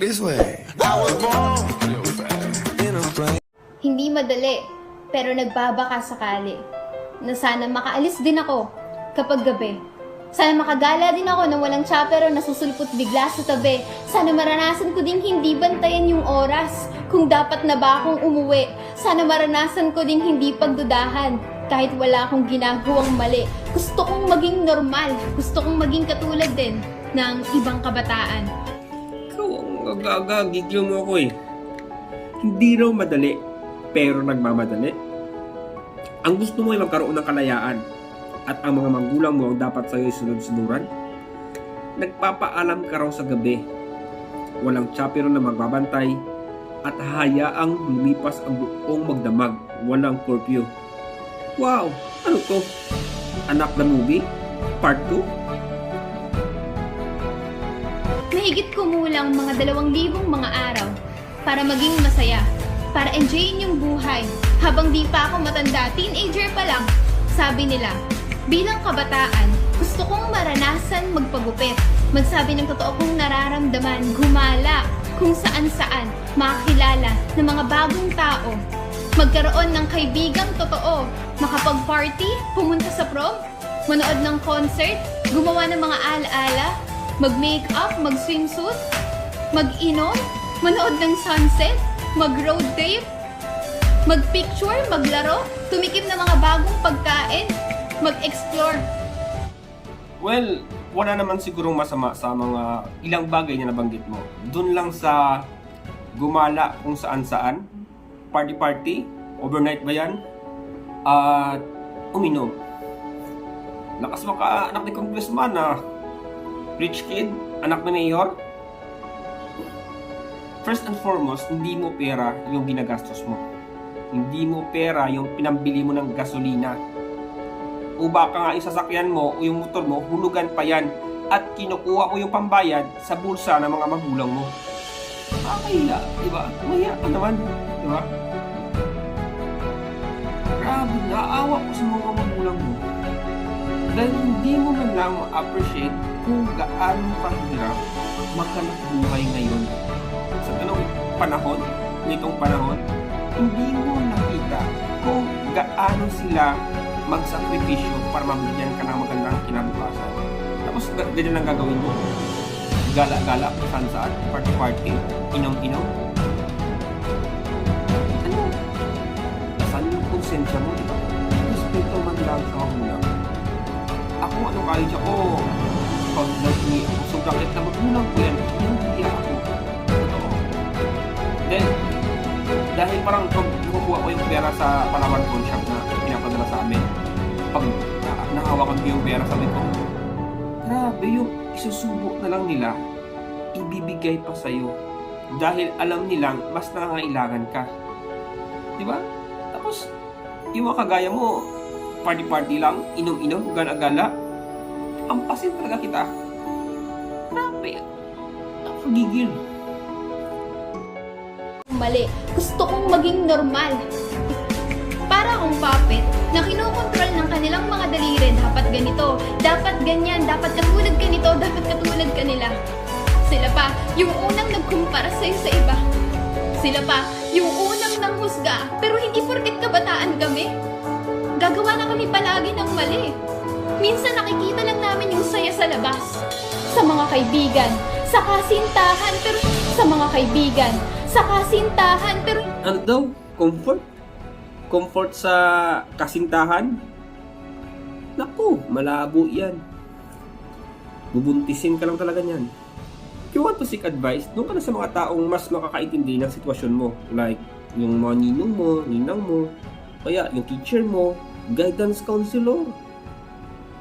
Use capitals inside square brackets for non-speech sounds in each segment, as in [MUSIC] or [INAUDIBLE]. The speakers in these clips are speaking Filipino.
walk this way. Hindi madali, pero nagbabaka sakali. Na sana makaalis din ako kapag gabi. Sana makagala din ako na walang chapero na susulpot bigla sa tabi. Sana maranasan ko ding hindi bantayan yung oras kung dapat na ba akong umuwi. Sana maranasan ko ding hindi pagdudahan kahit wala akong ginagawang mali. Gusto kong maging normal. Gusto kong maging katulad din ng ibang kabataan. Ikaw ang agagagigil mo ako eh. Hindi raw madali, pero nagmamadali. Ang gusto mo ay magkaroon ng kalayaan at ang mga magulang mo ang dapat sa'yo ay sunod-sunuran. Nagpapaalam ka raw sa gabi. Walang tsapero na magbabantay at hayaang lumipas ang buong magdamag. Walang curfew. Wow! Ano to? Anak na movie? Part 2? Mahigit kumulang mga dalawang libong mga araw para maging masaya, para enjoyin yung buhay. Habang di pa ako matanda, teenager pa lang, sabi nila, bilang kabataan, gusto kong maranasan magpagupit, magsabi ng totoo kong nararamdaman, gumala, kung saan-saan, makakilala ng mga bagong tao, magkaroon ng kaibigang totoo, makapag-party, pumunta sa prom, manood ng concert, gumawa ng mga alaala, mag-makeup, mag-swimsuit, mag-inom, manood ng sunset, mag-road trip, mag-picture, maglaro, tumikim ng mga bagong pagkain, mag-explore. Well, wala naman sigurong masama sa mga ilang bagay na nabanggit mo. Doon lang sa gumala kung saan-saan, party-party, overnight ba yan? At uminom. Lakas maka anak ni congressman na rich kid, anak ni mayor. First and foremost, hindi mo pera yung ginagastos mo. Hindi mo pera yung pinambili mo ng gasolina o baka nga yung sasakyan mo o yung motor mo, hulugan pa yan at kinukuha mo yung pambayad sa bulsa ng mga magulang mo. Nakakahiya, di ba? Maya ka naman, di ba? Grabe, naawa ko sa mga magulang mo. Dahil hindi mo man lang ma-appreciate kung gaano kahirap maghanap buhay ngayon. Sa ganong panahon, nitong panahon, hindi mo nakita kung gaano sila magsakripisyo para mabigyan ka ng magandang kinabukasan. Tapos ga- ganyan ang gagawin mo. Gala-gala, saan saan, party-party, inom-inom. Ano? Nasaan yung konsensya mo? Respeto man lang sa magulang. Ako, ano kahit ako, pag nag-uwi ako, sobrang lit na magulang ko yan, hindi ako. Totoo. Then, dahil parang pag kukuha ko yung pera sa Palawan Pawn Shop na pinapadala sa amin, pag na- nahawakan ko yung pera, sabi ko, grabe yung isusubo na lang nila, ibibigay pa sa'yo. Dahil alam nilang mas nangangailangan ka. Di ba? Tapos, yung mga kagaya mo, party-party lang, inom-inom, gala-gala, ampasin talaga kita. Grabe. Nakagigil. Mali. Gusto kong maging normal. Para akong puppet na kinokontrol ng kanilang mga daliri. Dapat ganito, dapat ganyan, dapat katulad ganito, dapat katulad kanila. Sila pa, yung unang nagkumpara sa'yo sa iba. Sila pa, yung unang nanghusga, pero hindi porket kabataan kami. Gagawa na kami palagi ng mali. Minsan nakikita lang namin yung saya sa labas. Sa mga kaibigan, sa kasintahan, pero sa mga kaibigan, sa kasintahan, pero ano daw? Comfort? Comfort sa kasintahan? Naku, malabo yan. Bubuntisin ka lang talaga niyan. If you want to seek advice, doon ka na sa mga taong mas makakaintindi ng sitwasyon mo. Like, yung mga ninong mo, ninang mo, kaya yung teacher mo, guidance counselor,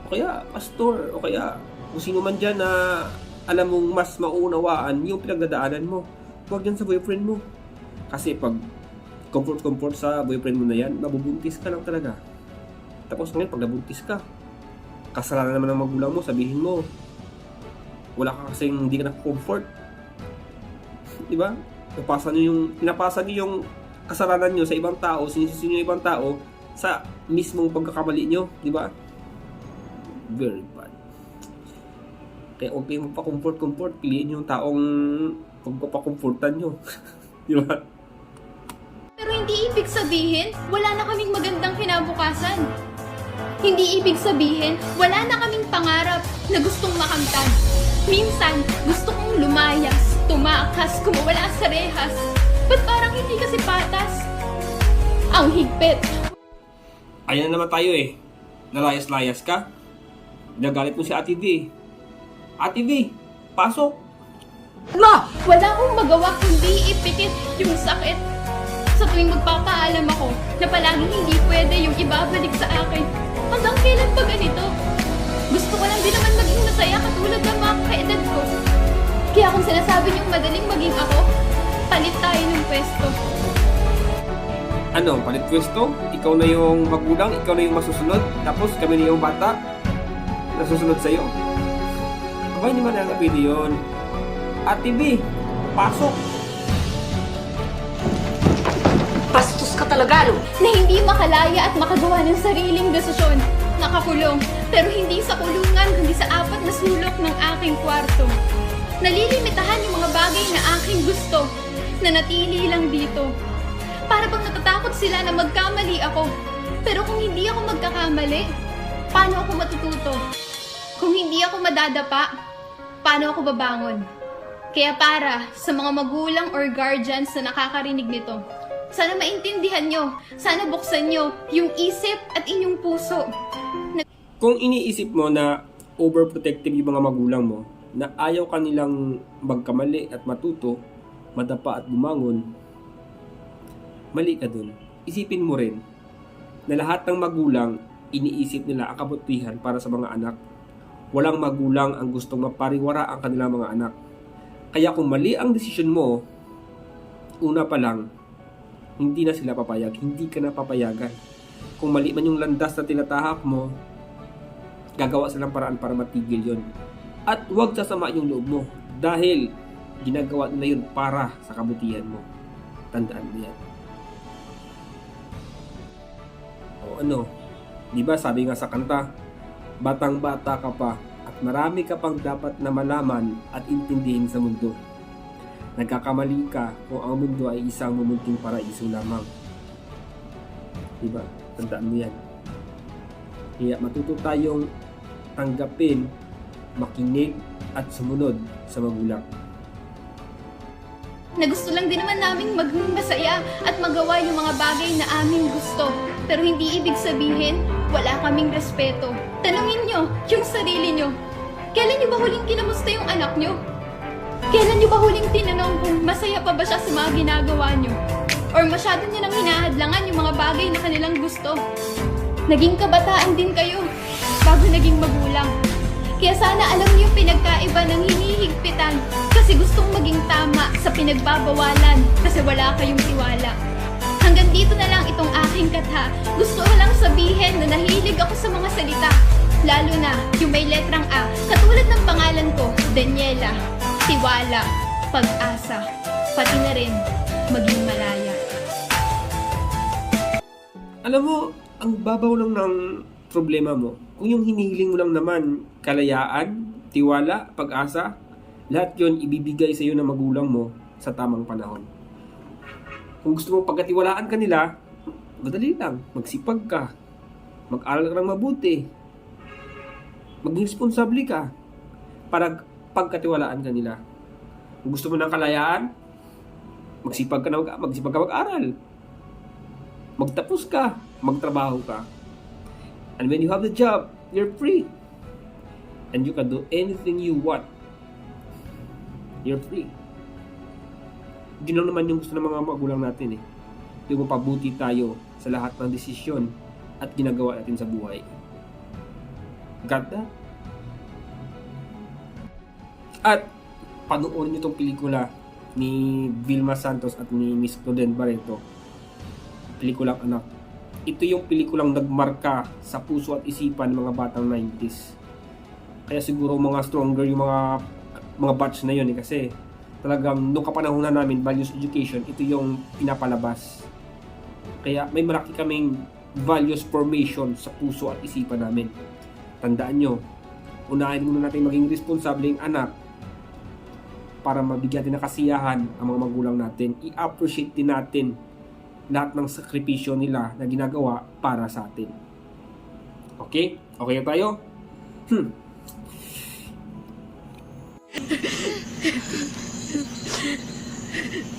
o kaya pastor, o kaya kung sino man dyan na alam mong mas mauunawaan yung pinagdadaanan mo. Huwag yan sa boyfriend mo. Kasi pag comfort-comfort sa boyfriend mo na yan, mabubuntis ka lang talaga. Tapos ngayon, pag nabuntis ka, kasalanan naman ng magulang mo, sabihin mo, wala ka kasing hindi ka na-comfort. Di ba? Napasa nyo yung, pinapasa nyo yung kasalanan nyo sa ibang tao, sinisisi nyo yung ibang tao sa mismong pagkakamali nyo. Di ba? Very bad. Kaya huwag kayong magpa-comfort-comfort. Piliin yung taong pagpapakomfortan nyo. [LAUGHS] Di ba? pero hindi Hindi ibig sabihin, wala na kaming magandang kinabukasan. Hindi ibig sabihin, wala na kaming pangarap na gustong makamtan. Minsan, gusto kong lumayas, tumakas, kumawala sa rehas. Ba't parang hindi kasi patas? Ang higpit. Ayan na naman tayo eh. Nalayas-layas ka. Nagalit mo si Ate V. Ate V, pasok. Ma! Wala akong magawa kundi ipikit yung sakit. Sa tuwing magpapaalam ako na palaging hindi pwede yung ibabalik sa akin. Hanggang kailan pa ganito? Gusto ko lang din naman maging masaya katulad ng mga kaedad ko. Kaya kung sinasabi niyong madaling maging ako, palit tayo ng pwesto. Ano, palit pwesto? Ikaw na yung magulang, ikaw na yung masusunod, tapos kami na yung bata na susunod sa'yo. Aba, hindi man na pwede yun. Ate B, pasok. Bastos ka talaga, no? Na hindi makalaya at makagawa ng sariling desisyon. Nakakulong, pero hindi sa kulungan kundi sa apat na sulok ng aking kwarto. Nalilimitahan yung mga bagay na aking gusto na natili lang dito. Para bang natatakot sila na magkamali ako. Pero kung hindi ako magkakamali, paano ako matututo? Kung hindi ako madadapa, paano ako babangon? Kaya para sa mga magulang or guardians na nakakarinig nito, sana maintindihan nyo, sana buksan nyo yung isip at inyong puso. Kung iniisip mo na overprotective yung mga magulang mo, na ayaw kanilang magkamali at matuto, madapa at bumangon, mali ka dun. Isipin mo rin na lahat ng magulang iniisip nila ang kabutihan para sa mga anak. Walang magulang ang gustong mapariwara ang kanilang mga anak. Kaya kung mali ang desisyon mo, una pa lang, hindi na sila papayag, hindi ka na papayagan. Kung mali man yung landas na tinatahak mo, gagawa silang paraan para matigil yon. At huwag sasama yung loob mo dahil ginagawa nila yun para sa kabutihan mo. Tandaan mo yan. O ano, di ba sabi nga sa kanta, batang bata ka pa at marami ka pang dapat na malaman at intindihin sa mundo. Nagkakamali ka kung ang mundo ay isang mumunting paraiso lamang. Di ba? Tandaan mo yan. Kaya matuto tayong tanggapin, makinig at sumunod sa magulang. Na gusto lang din naman naming maging masaya at magawa yung mga bagay na aming gusto. Pero hindi ibig sabihin, wala kaming respeto. Tanungin nyo yung sarili nyo. Kailan nyo ba huling kinamusta yung anak nyo? Kailan nyo ba huling tinanong kung masaya pa ba siya sa mga ginagawa nyo? Or masyado nyo nang hinahadlangan yung mga bagay na kanilang gusto? Naging kabataan din kayo bago naging magulang. Kaya sana alam niyo pinagkaiba ng hinihigpitan kasi gustong maging tama sa pinagbabawalan kasi wala kayong tiwala. Hanggang dito na lang itong aking katha. Gusto ko lang sabihin na nahilig ako sa mga salita. Lalo na yung may letrang A. Katulad ng pangalan ko, Daniela. Tiwala, pag-asa, pati na rin maging malaya. Alam mo, ang babaw lang ng problema mo. Kung yung hinihiling mo lang naman, kalayaan, tiwala, pag-asa, lahat yon ibibigay sa iyo ng magulang mo sa tamang panahon. Kung gusto mong pagkatiwalaan ka nila, madali lang, magsipag ka, mag-aral ka ng mabuti, maging responsable ka para pagkatiwalaan ka nila. Kung gusto mo ng kalayaan, magsipag ka na mag- magsipag ka mag-aral magtapos ka, magtrabaho ka. And when you have the job, you're free. And you can do anything you want. You're free. Yun lang naman yung gusto ng mga magulang natin eh. Yung mapabuti tayo sa lahat ng desisyon at ginagawa natin sa buhay. Got that? At panoorin niyo tong pelikula ni Vilma Santos at ni Miss Claudine Barreto pelikulang anak. Ito yung pelikulang nagmarka sa puso at isipan ng mga batang 90s. Kaya siguro mga stronger yung mga mga batch na yun eh kasi talagang nung kapanahonan namin values education ito yung pinapalabas. Kaya may malaki kaming values formation sa puso at isipan namin. Tandaan nyo, unahin muna natin maging responsable yung anak para mabigyan din ng kasiyahan ang mga magulang natin. I-appreciate din natin lahat ng sakripisyo nila na ginagawa para sa atin. Okay? Okay na tayo? Hmm. [LAUGHS]